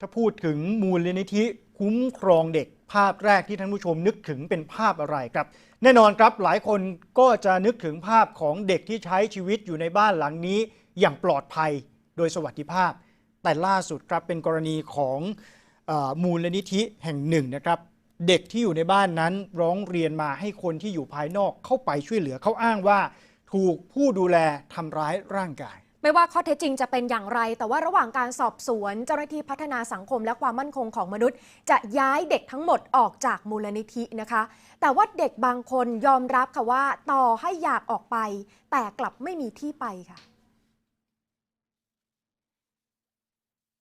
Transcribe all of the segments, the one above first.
ถ้าพูดถึงมูลนิธิคุ้มครองเด็กภาพแรกที่ท่านผู้ชมนึกถึงเป็นภาพอะไรครับ แน่นอนครับหลายคนก็จะนึกถึงภาพของเด็กที่ใช้ชีวิตอยู่ในบ้านหลังนี้ อย่างปลอดภัยโดยสวัสดิภาพ แต่ล่าสุดครับเป็นกรณีของออมูลนิธิแห่งหนึ่งนะครับ เด็กที่อยู่ในบ้านนั้นร้องเรียนมาให้คนที่อยู่ภายนอกเข้าไปช่วยเหลือเขาอ้างว่า ถูกผู้ดูแลทำร้ายร่างกาย ไม่ว่าข้อเท็จจริงจะเป็นอย่างไร แต่ว่าระหว่างการสอบสวน เจ้าหน้าที่พัฒนาสังคมและความมั่นคงของมนุษย์ จะย้ายเด็กทั้งหมดออกจากมูลนิธินะคะ แต่ว่าเด็กบางคนยอมรับค่ะว่าต่อให้อยากออกไป แต่กลับไม่มีที่ไปค่ะ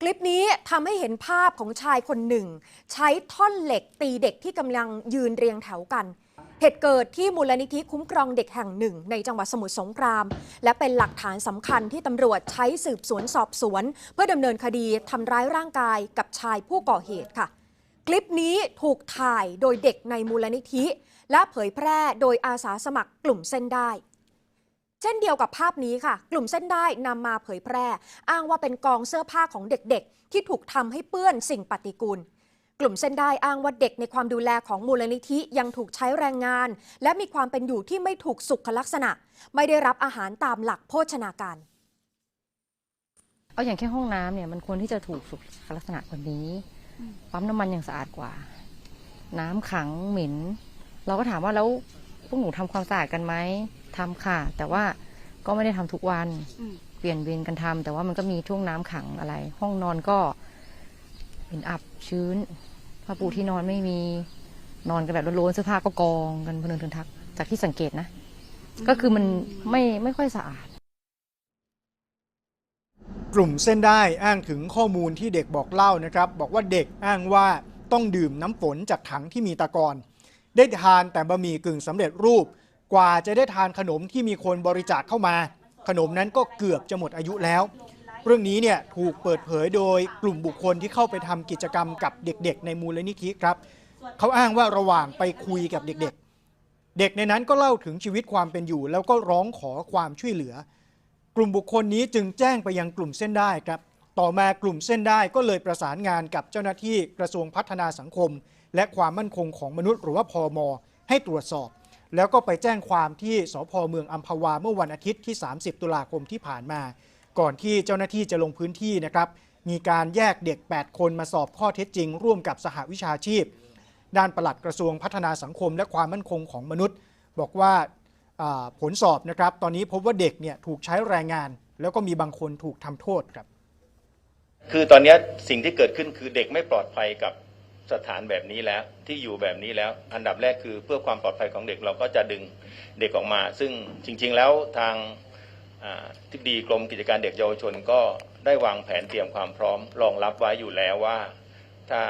คลิปนี้ทำให้เห็นภาพของชายคนหนึ่ง ใช้ท่อนเหล็กตีเด็กที่กำลังยืนเรียงแถวกัน เหตุเกิดที่มูลนิธิคุ้มครองเด็กแห่งหนึ่ง ในจังหวัดสมุทรสงคราม และเป็นหลักฐานสำคัญที่ตำรวจใช้สืบสวนสอบสวน เพื่อดำเนินคดีทำร้ายร่างกายกับชายผู้ก่อเหตุค่ะ คลิปนี้ถูกถ่ายโดยเด็กในมูลนิธิ และเผยแพร่โดยอาสาสมัครกลุ่มเส้นได้เช่นเดียวกับภาพนี้ค่ะ กลุ่มเส้นได้นำมาเผยแพร่ อ้างว่าเป็นกองเสื้อผ้าของเด็กๆ ที่ถูกทำให้เปื้อนสิ่งปฏิกูล กลุ่มเส้นได้อ้างว่าเด็กในความดูแลของมูลนิธิยังถูกใช้แรงงาน และมีความเป็นอยู่ที่ไม่ถูกสุขลักษณะ ไม่ได้รับอาหารตามหลักโภชนาการเอาอย่างแค่ห้องน้ำเนี่ยมันควรที่จะถูกสุขลักษณะกว่านี้ปั๊มน้ำมันยังสะอาดกว่า น้ำขังเหม็นเราก็ถามว่าแล้วพวกหนูทำความสะอาดกันไหมทำค่ะ แต่ว่าก็ไม่ได้ทำทุกวันเปลี่ยนเวรกันทำแต่ว่ามันก็มีช่วงน้ำขังอะไร ห้องนอนก็ เป็นอับชื้นผ้าปูที่นอนไม่มีนอนกันแบบโล้นๆเสื้อผ้าก็กองกันพนึงทึนทัก จากที่สังเกตนะ ก็คือมันไม่ไม่ค่อยสะอาด กลุ่มเส้นได้อ้างถึงข้อมูลที่เด็กบอกเล่านะครับ บอกว่าเด็กอ้างว่าต้องดื่มน้ำฝนจากถังที่มีตะกอนได้ทานแต่บะหมี่กึ่งสำเร็จรูป กว่าจะได้ทานขนมที่มีคนบริจาคเข้ามา ขนมนั้นก็เกือบจะหมดอายุแล้ว เรื่องนี้เนี่ยถูกเปิดเผยโดยกลุ่มบุคคลที่เข้าไปทำกิจกรรมกับเด็กๆ ในมูลนิธิครับเขาอ้างว่าระหว่างไปคุยกับเด็กๆ เด็กในนั้นก็เล่าถึงชีวิตความเป็นอยู่ แล้วก็ร้องขอความช่วยเหลือ กลุ่มบุคคลนี้จึงแจ้งไปยังกลุ่มเส้นได้ครับ ต่อมากลุ่มเส้นได้ก็เลยประสานงานกับเจ้าหน้าที่กระทรวงพัฒนาสังคม และความมั่นคงของมนุษย์หรือว่าพอมให้ตรวจสอบ แล้วก็ไปแจ้งความที่สพเมืองอัมพวาเมื่อวันอาทิตย์ที่ 30 ตุลาคมที่ผ่านมา ก่อนที่เจ้าหน้าที่จะลงพื้นที่นะครับ มีการแยกเด็ก 8 คนมาสอบข้อเท็จจริง ร่วมกับสหวิชาชีพ ด้านปลัดกระทรวงพัฒนาสังคมและความมั่นคงของมนุษย์ บอกว่าผลสอบนะครับ ตอนนี้พบว่าเด็กเนี่ยถูกใช้แรงงาน แล้วก็มีบางคนถูกทำโทษครับ คือตอนนี้สิ่งที่เกิดขึ้นคือเด็กไม่ปลอดภัยกับสถานแบบนี้แล้วที่อยู่แบบนี้แล้ว อันดับแรกคือเพื่อความปลอดภัยของเด็กเราก็จะดึงเด็กออกมา ซึ่งจริง ๆ แล้วทาง ทิบดีกรมกิจการเด็กเยาวชนก็ได้วางแผนเตรียมความพร้อมรองรับไว้อยู่แล้วว่า ถ้า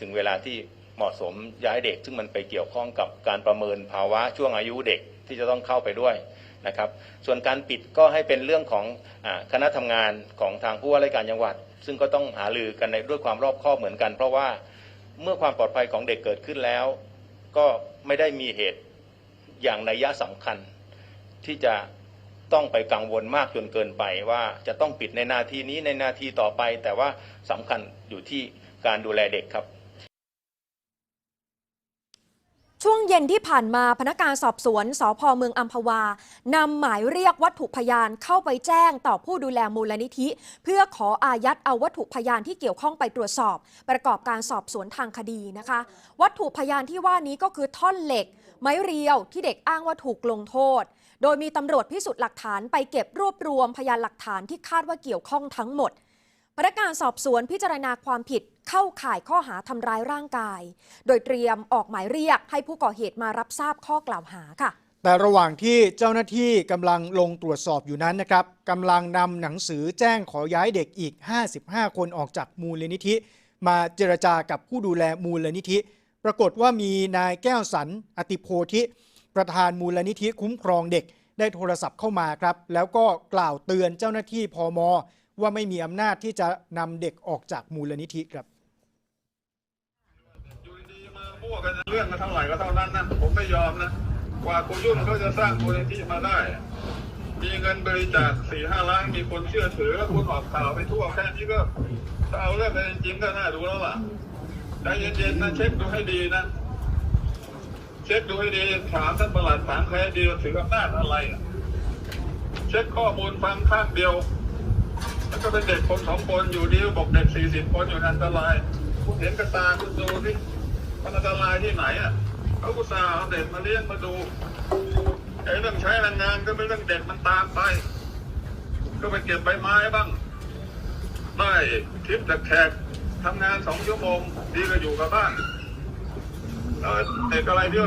ถึงเวลาที่เหมาะสมย้ายเด็ก ซึ่งมันไปเกี่ยวข้องกับการประเมินภาวะช่วงอายุเด็กที่จะต้องเข้าไปด้วยนะครับ ส่วนการปิดก็ให้เป็นเรื่องของอคณะทำงานของทางผู้ว่าราชการจังหวัด ซึ่งก็ต้องหารือกันในด้วยความรอบคอบเหมือนกัน เพราะว่าเมื่อความปลอดภัยของเด็กเกิดขึ้นแล้ว ก็ไม่ได้มีเหตุอย่างนัยยะสำคัญที่จะ ต้องไปกังวลมากจนเกินไปว่าจะต้องปิดในนาทีนี้ในนาทีต่อไป แต่ว่าสำคัญอยู่ที่การดูแลเด็กครับช่วงเย็นที่ผ่านมาพนักงานสอบสวนสพเมืองอัมพวานำหมายเรียกวัตถุพยานเข้าไปแจ้งต่อผู้ดูแลมูลนิธิ เพื่อขออายัดเอาวัตถุพยานที่เกี่ยวข้องไปตรวจสอบ ประกอบการสอบสวนทางคดีนะคะ วัตถุพยานที่ว่านี้ก็คือท่อนเหล็ก ไม้เรียวที่เด็กอ้างว่าถูกลงโทษ โดยมีตำรวจพิสูจน์หลักฐานไปเก็บรวบรวมพยานหลักฐานที่คาดว่าเกี่ยวข้องทั้งหมด พนักงานสอบสวนพิจารณาความผิดเข้าข่ายข้อหาทำร้ายร่างกาย โดยเตรียมออกหมายเรียกให้ผู้ก่อเหตุมารับทราบข้อกล่าวหาค่ะแต่ระหว่างที่เจ้าหน้าที่กำลังลงตรวจสอบอยู่นั้นนะครับกำลังนำหนังสือแจ้งขอย้ายเด็กอีก 55 คนออกจากมูลนิธิ มาเจรจากับผู้ดูแลมูลนิธิ ปรากฏว่ามีนายแก้วสันอติโพธิ ประธานมูลนิธิคุ้มครองเด็กได้โทรศัพท์เข้ามาครับ แล้วก็กล่าวเตือนเจ้าหน้าที่พมว่าไม่มีอำนาจที่จะนำเด็กออกจากมูลนิธิครับอยู่ดีมามั่วกันเรื่องกันเท่าไหร่ก็เท่านั้นนะผมไม่ยอมนะกว่ากูยุ่นเขาจะสร้างมูลนิธิมาได้ มีเงินบริจาคสี่ห้าล้านมีคนเชื่อถือแล้วคุณออกข่าวไปทั่วแค่นี้ก็ถ้าเอาเรื่องกันจริงๆก็น่าดูแล้วล่ะใจเย็นๆนะเช็คดูให้ดีนะ เช็คดูให้ดีถามท่านประหลัดถามใครให้ดีว่าถืออำนาจอะไรอะเช็คข้อมูลฟังข้างเดียวแล้วก็เป็นเด็กคนสองคนอยู่ดีบอกเด็กสี่สิบคนอยู่อันตรายคุณเห็นกระตาคุณดูนี่มันอันตรายที่ไหนอะเขากุตส่าห์เอาเด็กมาเลี้ยงมาดูไอ้เรื่องใช้แรงงานก็เป็นเรื่องเด็กมันตามไป ก็ไปเก็บใบไม้บ้างได้ทิปจากแขกทำงานสองชั่วโมงดีก็อยู่กับบ้าน เด็กอะไรที่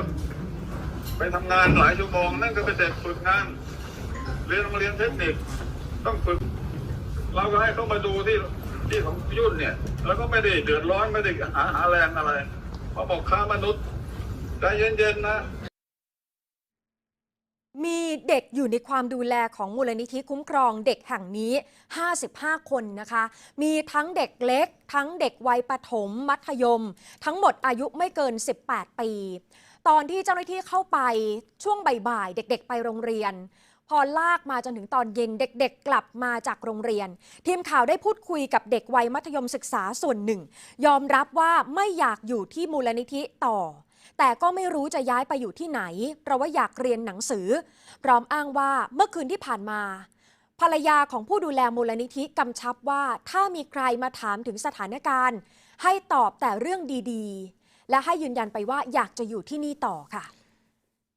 ไปทำงานหลายชั่วโมงนั่นก็เป็นเด็กฝึกงาน เรียนโรงเรียนเทคนิคต้องฝึก เราก็ให้เขามาดูที่ที่ของยุ่นเนี่ย แล้วก็ไม่ได้เดือดร้อนไม่ได้หาหาแรงอะไรเขาบอกค้ามนุษย์ใจเย็นๆนะ เด็กอยู่ในความดูแลของมูลนิธิคุ้มครองเด็กแห่งนี้ 55 คนนะคะ มีทั้งเด็กเล็ก ทั้งเด็กวัยประถม มัธยม ทั้งหมดอายุไม่เกิน 18 ปี ตอนที่เจ้าหน้าที่เข้าไปช่วงบ่ายๆ เด็กๆ ไปโรงเรียน พอลากมาจนถึงตอนเย็นเด็กๆ กลับมาจากโรงเรียน ทีมข่าวได้พูดคุยกับเด็กวัยมัธยมศึกษาส่วนหนึ่ง ยอมรับว่าไม่อยากอยู่ที่มูลนิธิต่อ แต่ก็ไม่รู้จะย้ายไปอยู่ที่ไหน เพราะว่าอยากเรียนหนังสือ พร้อมอ้างว่าเมื่อคืนที่ผ่านมา ภรรยาของผู้ดูแลมูลนิธิกำชับว่าถ้ามีใครมาถามถึงสถานการณ์ ให้ตอบแต่เรื่องดีๆ และให้ยืนยันไปว่าอยากจะอยู่ที่นี่ต่อค่ะ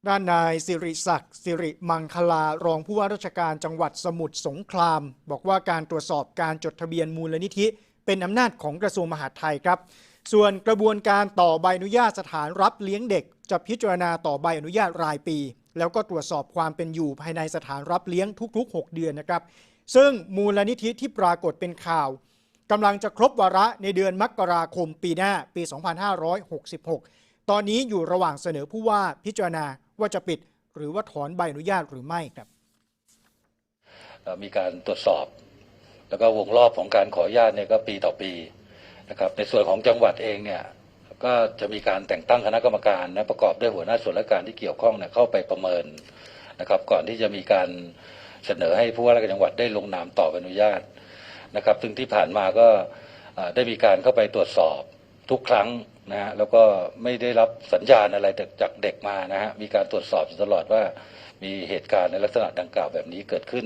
ด้านนายสิริศักดิ์สิริมังคลารองผู้ว่าราชการจังหวัดสมุทรสงคราม บอกว่าการตรวจสอบการจดทะเบียนมูลนิธิ เป็นอำนาจของกระทรวงมหาดไทยครับ ส่วนกระบวนการต่อใบอนุญาตสถานรับเลี้ยงเด็ก จะพิจารณาต่อใบอนุญาตรายปี แล้วก็ตรวจสอบความเป็นอยู่ภายในสถานรับเลี้ยงทุก ๆ 6 เดือนนะครับ ซึ่งมูลนิธิที่ปรากฏเป็นข่าวกำลังจะครบวาระในเดือนมกราคมปีหน้าปี 2566 ตอนนี้อยู่ระหว่างเสนอผู้ว่าพิจารณาว่าจะปิด หรือว่าถอนใบอนุญาตหรือไม่ครับ มีการตรวจสอบ แล้วก็วงรอบของการขออนุญาตเนี่ยก็ปีต่อปี นะครับในส่วนของจังหวัดเองเนี่ยก็จะมีการแต่งตั้งคณะกรรมการนะประกอบด้วยหัวหน้าส่วนราชการที่เกี่ยวข้องเนี่ยเข้าไปประเมินนะครับ ก่อนที่จะมีการเสนอให้ผู้ว่าราชการจังหวัดได้ลงนามต่อใบอนุญาตนะครับ ซึ่งที่ผ่านมาก็ได้มีการเข้าไปตรวจสอบทุกครั้งนะฮะแล้วก็ไม่ได้รับสัญญาณอะไรจากเด็กมานะฮะมีการตรวจสอบอยู่ตลอดว่ามีเหตุการณ์ในลักษณะดังกล่าวแบบนี้เกิดขึ้น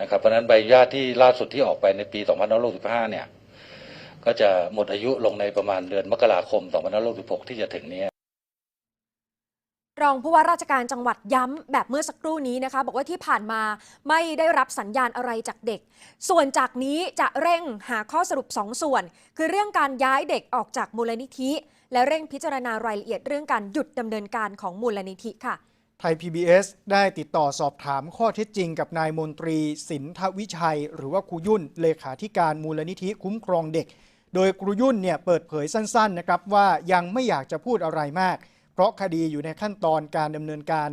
นะครับเพราะฉะนั้นใบอนุญาตที่ล่าสุดที่ออกไปในปี 2565 เนี่ย ก็จะหมดอายุลงในประมาณเดือนมกราคม2566 ที่จะถึงเนี้รองผู้ว่าราชการจังหวัดย้ำแบบเมื่อสักครู่นี้นะคะ บอกว่าที่ผ่านมาไม่ได้รับสัญญาณอะไรจากเด็ก ส่วนจากนี้จะเร่งหาข้อสรุปสองส่วน คือเรื่องการย้ายเด็กออกจากมูลนิธิ และเร่งพิจารณารายละเอียดเรื่องการหยุดดำเนินการของมูลนิธิค่ะ ไทย PBS ได้ติดต่อสอบถามข้อเท็จจริงกับนายมนตรีสินทวิชัย หรือว่าครูยุ่นเลขาธิการมูลนิธิคุ้มครองเด็ก โดยครูยุ่นเนี่ยเปิดเผยสั้นๆนะครับว่ายังไม่อยากจะพูดอะไรมาก เพราะคดีอยู่ในขั้นตอนการดำเนินการ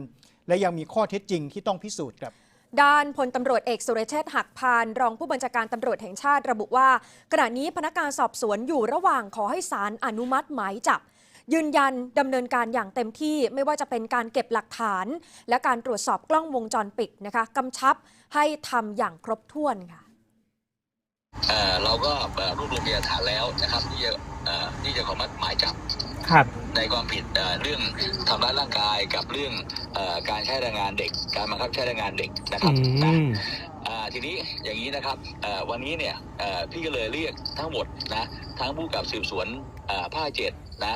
และยังมีข้อเท็จจริงที่ต้องพิสูจน์ครับด้านพลตำรวจเอกสุรเชษฐ์หักพาน รองผู้บัญชาการตำรวจแห่งชาติระบุว่า ขณะนี้พนักงานสอบสวนอยู่ระหว่างขอให้ศาลอนุมัติหมายจับ ยืนยันดำเนินการอย่างเต็มที่ไม่ว่าจะเป็นการเก็บหลักฐาน และการตรวจสอบกล้องวงจรปิดนะคะกำชับให้ทำอย่างครบถ้วนค่ะ เอ่อเราก็เอ่อรวบรวมพยานฐานแล้วนะครับ ที่จะเอ่อที่จะขอมัดหมายจับครับในความผิดเอ่อเรื่องทำร้ายร่างกายกับเรื่องเอ่อการใช้แรงงานเด็ก การบังคับใช้แรงงานเด็กนะครับนะอ่าทีนี้อย่างนี้นะครับเอ่อวันนี้เนี่ยเอ่อพี่ก็เลยเรียกทั้งหมดนะทั้งผู้กับสืบสวนเอ่อภาคเจ็ดนะ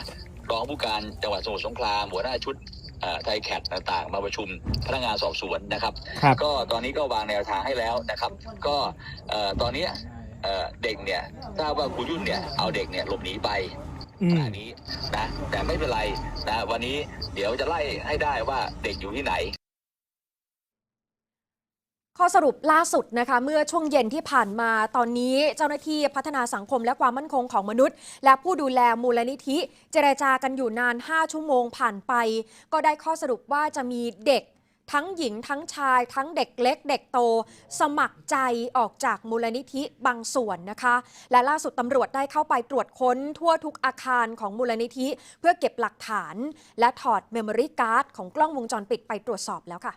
รองผู้การจังหวัดสมุทรสงครามหัวหน้าชุดเอ่อไทยแคดต่างๆ มาประชุมพนักงานสอบสวนนะครับครับ ก็ตอนนี้ก็วางแนวทางให้แล้วนะครับ ก็เอ่อตอนเนี้ย เอ่อเด็กเนี่ยทราบว่าครูยุ่นเนี่ยเอาเด็กเนี่ยหลบหนีไปขณะนี้นะแต่ไม่เป็นไรนะวันนี้เดี๋ยวจะไล่ให้ได้ว่าเด็กอยู่ที่ไหน ข้อสรุปล่าสุดนะคะเมื่อช่วงเย็นที่ผ่านมาตอนนี้เจ้าหน้าที่พัฒนาสังคมและความมั่นคงของมนุษย์ และผู้ดูแลมูลนิธิ เจรจากันอยู่นาน 5 ชั่วโมงผ่านไป ก็ได้ข้อสรุปว่าจะมีเด็ก ทั้งหญิงทั้งชาย ทั้งเด็กเล็ก เด็กโต สมัครใจออกจากมูลนิธิบางส่วนนะคะ และล่าสุดตำรวจได้เข้าไปตรวจค้นทั่วทุกอาคารของมูลนิธิ เพื่อเก็บหลักฐาน และถอดเมมโมรี่การ์ดของกล้องวงจรปิดไปตรวจสอบแล้วค่ะ